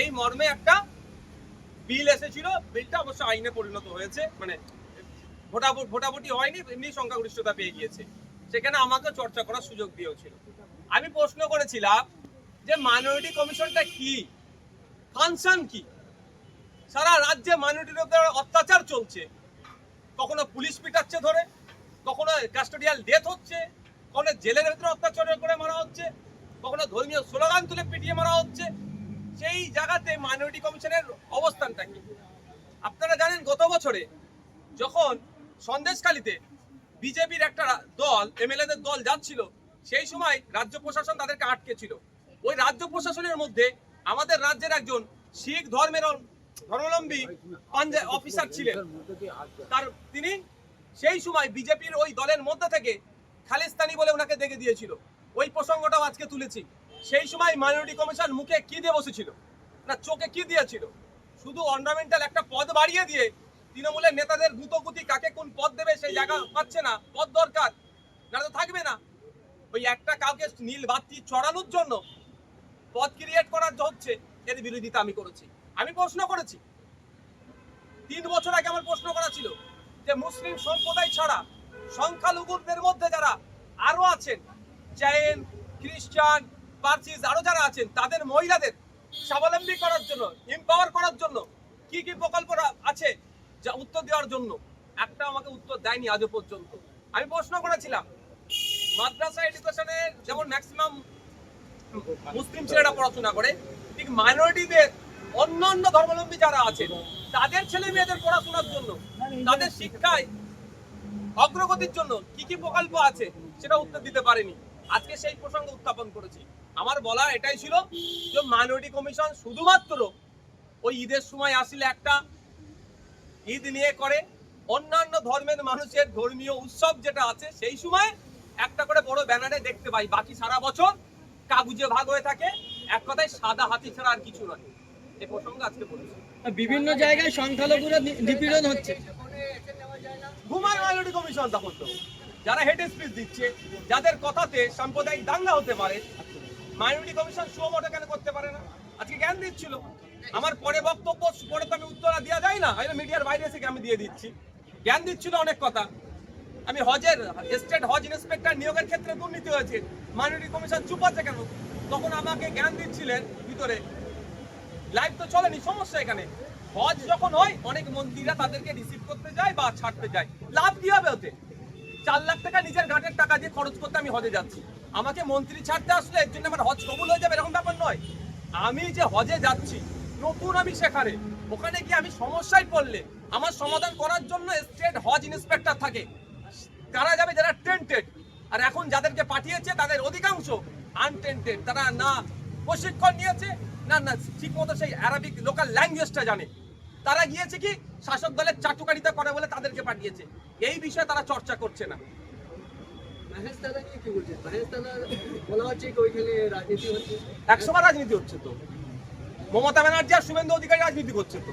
এই মর্মে একটা বিল এসেছিল। বিলটা অবশ্য আইনে পরিণত হয়েছে। মানে ভোটাভুট হয়নি, এমনি সংখ্যাগরিষ্ঠতা পেয়ে গিয়েছে। সেখানে আমাকে চর্চা করার সুযোগ দিয়েছিল। আমি প্রশ্ন করেছিলাম যে মাইনরিটি কমিশনটা কি? ফাংশন কি? সারা রাজ্যে মাইনরিটির উপর অত্যাচার চলছে। কখনো পুলিশ পিটাচ্ছে ধরে, কখনো কাস্টোডিয়াল ডেথ হচ্ছে, কখনো জেলের ভিতরে অত্যাচার করে মারা হচ্ছে, কখনো ধর্মীয় স্লোগান তুলে পিটিয়ে মারা হচ্ছে। সেই জায়গাতে মাইনরিটি কমিশনের অবস্থানটা কি? আপনারা জানেন গত বছরে যখন সন্দেশখালিতে বিজেপির একটা দল, এমএলএদের দল যাচ্ছিল, সেই সময় রাজ্য প্রশাসন তাদেরকে আটকে ছিল ওই রাজ্য প্রশাসনের মধ্যে আমাদের রাজ্যের একজন শিখ ধর্মের ধর্মাবলম্বী অফিসার ছিলেন। তার তিনি সেই সময় বিজেপির ওই দলের মধ্যে থেকে খালিস্তানি বলে ওনাকে দেখে দিয়েছিল। ওই প্রসঙ্গটাও আজকে তুলেছি। সেই সময় মাইনরিটি কমিশন মুখে কি দিয়ে বসেছিল? না, চোখে কি দিয়েছিল? শুধু অর্নামেন্টাল একটা পদ বাড়িয়ে দিয়ে তৃণমূলের নেতাদের গুতগুতি কাকে কোন পদ দেবে সেই জায়গা পাচ্ছে না, পদ দরকার। না তো থাকবে না। ওই একটা কাউকে নীল বাতি চড়ানোর জন্য পদ ক্রিয়েট করার হচ্ছে, এর বিরোধিতা আমি করেছি। আমি প্রশ্ন করেছি। তিন বছর আগে আমার প্রশ্ন করা ছিল যে মুসলিম সম্প্রদায় ছাড়া সংখ্যালঘুদের মধ্যে যারা আরও আছেন, জৈন, খ্রিস্টান পার্সিস আরও যারা আছেন, তাদের মহিলাদের স্বাবলম্বী করার জন্য এম্পাওয়ার করার জন্য কি কি প্রকল্প আছে যা উত্তর দেওয়ার জন্য? একটা আমাকে উত্তর দেয়নি আজও পর্যন্ত। আমি প্রশ্ন করেছিলাম, মাদ্রাসা এডুকেশনে যেমন ম্যাক্সিমাম মুসলিম ছেলেরা পড়াশোনা করে, ঠিক মাইনরিটিদের অন্য অন্য ধর্মাবলম্বী যারা তাদের ছেলে মেয়েদের পড়াশোনার জন্য, তাদের শিক্ষায় অগ্রগতির জন্য কি কি প্রকল্প আছে সেটা উত্তর দিতে পারেনি। আজকে সেই প্রসঙ্গ উত্থাপন করেছি। আমার বলা এটাই ছিল যে মাইনরিটি কমিশন শুধুমাত্র ওই ঈদের সময় আসলে একটা ঈদ নিয়ে করে অন্যান্য ধর্মের মানুষের ধর্মীয় উৎসব যেটা আছে সেই সময় একটা করে বড় ব্যানারে দেখতে পাই। বাকি সারা বছর কাগুজে ভাগ হয়ে থাকে। এক কথায় সাদা হাতি ছাড়া আর কিছু নয়। এই প্রসঙ্গ আজকে বলেছি। বিভিন্ন জায়গায় সংখ্যালঘুরা নিপীড়ন হচ্ছে। ঘুমায় মাইনরিটি কমিশন তখন তো। যারা হেড স্পিচ দিচ্ছে যাদের কথাতে সাম্প্রদায়িক দাঙ্গা হতে পারে মাইনরিটি কমিশন সুমোটো কেন করতে পারে না। আজকে জ্ঞান দিচ্ছিল। আমার পরে বক্তব্য, পরে তো আমি উত্তর দেওয়া যায় না। মিডিয়ার বাইরে এসে আমি দিয়ে দিচ্ছি? জ্ঞান দিচ্ছিল অনেক কথা। আমি হজের স্টেট হজ ইন্সপেক্টর নিয়োগের ক্ষেত্রে দুর্নীতি হয়েছে। মাইনরিটি কমিশন চুপ আছে কেন? তখন আমাকে জ্ঞান দিচ্ছিলেন ভিতরে। লাইভ তো চলেনি, সমস্যা এখানে। হজ যখন হয়, অনেক মন্ত্রীরা তাদেরকে রিসিভ করতে যায় বা ছাড়তে যায়। লাভ কি হবে ওতে? চার লাখ টাকা নিজের ঘাটের টাকা দিয়ে খরচ করতে আমি হজে যাচ্ছি। আমাকে মন্ত্রী ছাড়তে আসলে এর জন্য আমার হজ কবুল হয়ে যাবে এরকম ব্যাপার নয়। আমি যে হজে যাচ্ছি, নতুন আমি সেখানে। ওখানে গিয়ে আমি সমস্যায় পড়লে, আমার সমাধান করার জন্য স্টেট হজ ইন্সপেক্টর থাকে। তারা যাবে যারা টেন্টেড আর এখন যাদেরকে পাঠিয়েছে, তাদের অধিকাংশ আনটেন্টেড তারা না প্রশিক্ষণ নিয়েছে, না না ঠিক মতো সেই অ্যারাবিক লোকাল ল্যাঙ্গুয়েজটা জানে। তারা গিয়েছে কি শাসক দলের চাটুকারিতা করে বলে তাদেরকে পাঠিয়েছে। এই বিষয়ে তারা চর্চা করছে না। একসময় রাজনীতি হচ্ছে? তো। মমতা ব্যানার্জি আর শুভেন্দু অধিকারী রাজনীতি করছে তো।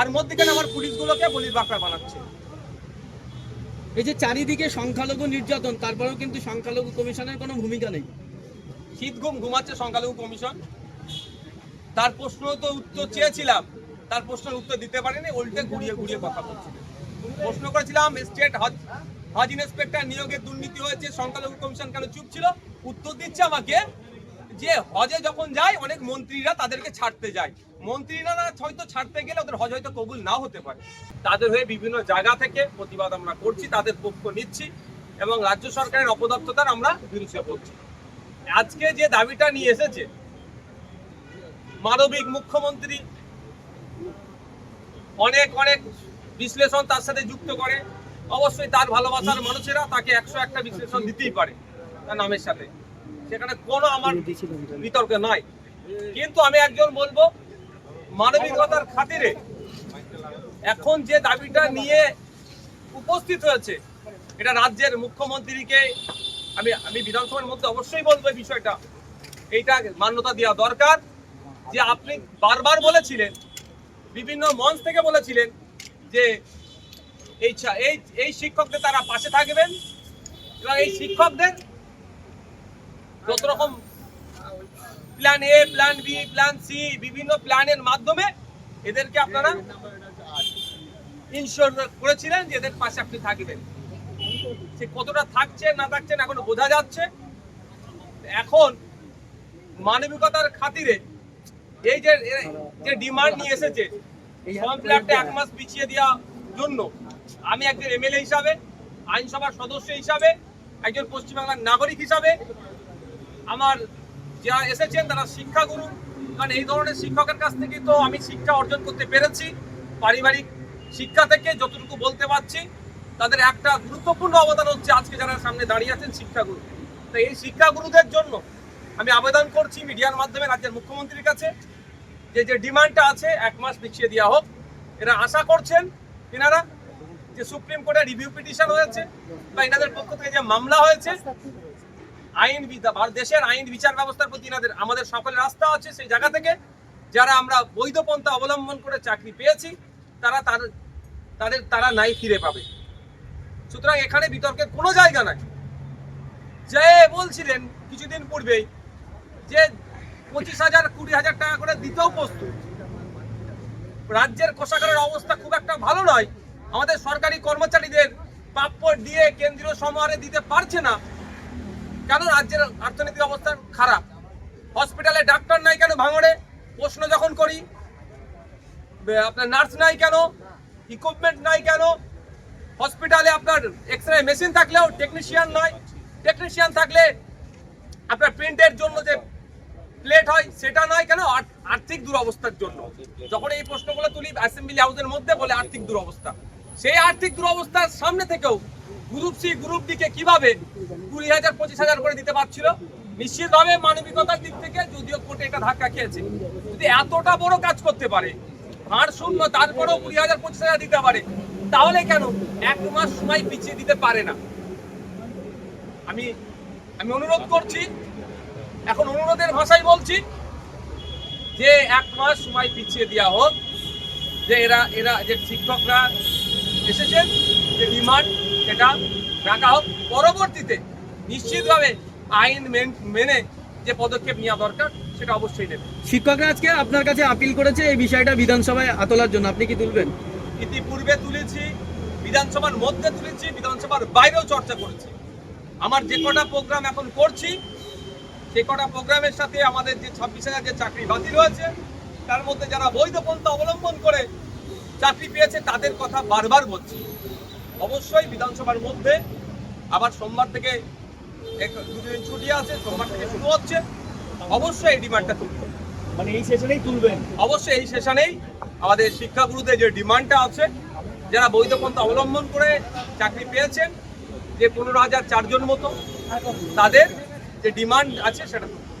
আর মধ্যেখানে আমার পুলিশগুলোকে বলির বাঁকড়া বানাচ্ছে। এই যে চারিদিকে সংখ্যালঘু নির্যাতন তারপরেও কিন্তু সংখ্যালঘু কমিশনের কোনো ভূমিকা নেই। শীত ঘুম ঘুমাচ্ছে সংখ্যালঘু কমিশন। তার প্রশ্ন তো উত্তর চেয়েছিলাম। তার প্রশ্নের উত্তর দিতে পারেনি, উল্টে ঘুরিয়ে ঘুরিয়ে কথা বলছিল প্রশ্ন করেছিলাম, স্টেট হজ হজ ইন্সপেক্টর নিয়োগে দুর্নীতি হয়েছে, সংখ্যালঘু কমিশন কেন চুপ ছিল? উত্তর দিচ্ছে আমাকে যে হজে যখন যায়, অনেক মন্ত্রীরা তাদেরকে ছাড়তে যায়। মন্ত্রীরা না, হয়তো ছাড়তে গেলে ওদের হজ হয়তো কবুল নাও হতে পারে। তাদের হয়ে বিভিন্ন জায়গা থেকে প্রতিবাদ আমরা করছি, তাদের পক্ষ নিচ্ছি এবং রাজ্য সরকারের অপদর্থতার আমরা বিরোধিতা করছি আজকে যে দাবিটা নিয়ে এসেছে, মানবিক মুখ্যমন্ত্রী অনেক অনেক বিশ্লেষণ তার সাথে যুক্ত করে অবশ্যই তার ভালোবাসার মানুষেরা তাকে একশো একটা বিশ্লেষণ দিতেই পারে তার নামের সাথে সেখানে কোনো আমার বিতর্ক নয় কিন্তু আমি একজন বলব মানবিকতার খাতিরে এখন যে দাবিটা নিয়ে উপস্থিত হয়েছে এটা রাজ্যের মুখ্যমন্ত্রীকে আমি আমি বিধানসভার মধ্যে অবশ্যই বলব এই বিষয়টা এইটা মান্যতা দেওয়া দরকার যে আপনি বারবার বলেছিলেন বিভিন্ন মঞ্চ থেকে বলেছিলেন যে এই এই এই শিক্ষকদের তারা পাশে থাকবেন এবং এই শিক্ষকদের যত রকম plan A plan B plan C বিভিন্ন প্ল্যানের মাধ্যমে এদেরকে আপনারা ইনশোর করেছিলেন যে এদের পাশে আপনি থাকবেন। সে কতটা থাকছে, না থাকছেন এখন বোঝা যাচ্ছে। এখন মানবিকতার খাতিরে এই যে যে ডিমান্ড নিয়ে এসেছে ফর্ম ফিল এক মাস পিছিয়ে দেওয়ার জন্য আমি একজন এমএলএ হিসাবে, আইনসভার সদস্য হিসাবে, একজন পশ্চিমবাংলার নাগরিক হিসাবে, আমার যারা এসেছেন তারা শিক্ষাগুরু। কারণ এই ধরনের শিক্ষকের কাছ থেকে তো আমি শিক্ষা অর্জন করতে পেরেছি। পারিবারিক শিক্ষা থেকে যতটুকু বলতে পারছি, তাদের একটা গুরুত্বপূর্ণ অবদান হচ্ছে আজকে যারা সামনে দাঁড়িয়ে আছেন শিক্ষাগুরু। তো এই শিক্ষাগুরুদের জন্য আমি আবেদন করছি মিডিয়ার মাধ্যমে রাজ্যের মুখ্যমন্ত্রীর কাছে। যে যে ডিমান্ডটা আছে, এক মাস পিছিয়ে দেওয়া হোক। এরা আশা করছেন এনারা যে সুপ্রিম কোর্টে রিভিউ পিটিশন হয়েছে বা এনাদের পক্ষ থেকে যে মামলা হয়েছে, আইন দেশের আইন বিচার ব্যবস্থার প্রতি এনাদের আমাদের সকলের আস্থা আছে সেই জায়গা থেকে। যারা আমরা বৈধ পন্থা অবলম্বন করে চাকরি পেয়েছি, তারা তার তাদের তারা নাই ফিরে পাবে। সুতরাং এখানে বিতর্কের কোনো জায়গা নাই। যে বলছিলেন কিছুদিন পূর্বেই যে পঁচিশ হাজার, কুড়ি হাজার টাকা করে দিতেও প্রস্তুত। রাজ্যের কোষাগারের অবস্থা খুব একটা ভালো নয়। আমাদের সরকারি কর্মচারীদের প্রাপ্য দিয়ে কেন্দ্রীয় সমহারে দিতে পারছে না। কেন রাজ্যের অর্থনৈতিক অবস্থা খারাপ? হসপিটালে ডাক্তার নাই কেন ভাঙড়ে? প্রশ্ন যখন করি আপনার নার্স নাই কেন? ইকুইপমেন্ট নাই কেন? হসপিটালে আপনার এক্স রে মেশিন থাকলেও টেকনিশিয়ান নয়। টেকনিশিয়ান থাকলে আপনার প্রিন্টের জন্য যে প্লেট হয়, সেটা নয় কেন? আর্থিক দুরবস্থার জন্য। যখন এই প্রশ্নগুলো তুলি অ্যাসেম্বলি হাউসের মধ্যে বলে আর্থিক দুরবস্থা, সেই আর্থিক দুরবস্থার সামনে থেকেও গ্রুপ সি গ্রুপ ডিকে কীভাবে কুড়ি হাজার, পঁচিশ হাজার করে দিতে পারছিল? নিশ্চিতভাবে মানবিকতার দিক থেকে যদিও কোর্টে এটা ধাক্কা খেয়েছে। যদি এতটা বড় কাজ করতে পারে হার শূন্য, তারপরেও কুড়ি হাজার, পঁচিশ হাজার দিতে পারে, তাহলে কেন এক মাস সময় পিছিয়ে দিতে পারে না? আমি আমি অনুরোধ করছি এখন অনুরোধের ভাষায় বলছি যে এক মাস সময় পিছিয়ে দেওয়া হোক যে এরা এরা যে শিক্ষকরা এসেছেন যে ডিমান্ড সেটা রাখা হোক পরবর্তীতে নিশ্চিতভাবে আইন মেন- মেনে যে পদক্ষেপ নেওয়া দরকার সেটা অবশ্যই নেবে। শিক্ষকরা আজকে আপনার কাছে আপিল করেছে এই বিষয়টা বিধানসভায় আতলার জন্য আপনি কি তুলবেন? ইতিপূর্বে তুলেছি বিধানসভার মধ্যে তুলেছি বিধানসভার বাইরেও চর্চা করেছি। আমার যে কটা প্রোগ্রাম এখন করছি সে কটা প্রোগ্রামের সাথে আমাদের যে ছাব্বিশ হাজার যে চাকরি বাতিল হয়েছে তার মধ্যে যারা বৈধ পন্থা অবলম্বন করে চাকরি পেয়েছে তাদের কথা বারবার বলছি। অবশ্যই বিধানসভার মধ্যে আবার সোমবার থেকে দুদিন ছুটি আছে সোমবার থেকে শুরু হচ্ছে। অবশ্যই এই ডিমান্ডটা তুলবো। মানে এই সেশনেই তুলবেন? অবশ্যই এই সেশনেই আমাদের শিক্ষাগুরুদের যে ডিমান্ডটা আছে যারা বৈধ পন্থা অবলম্বন করে চাকরি পেয়েছেন যে পনেরো হাজার চারজন মতো তাদের যে ডিমান্ড আছে সেটা তুলবো।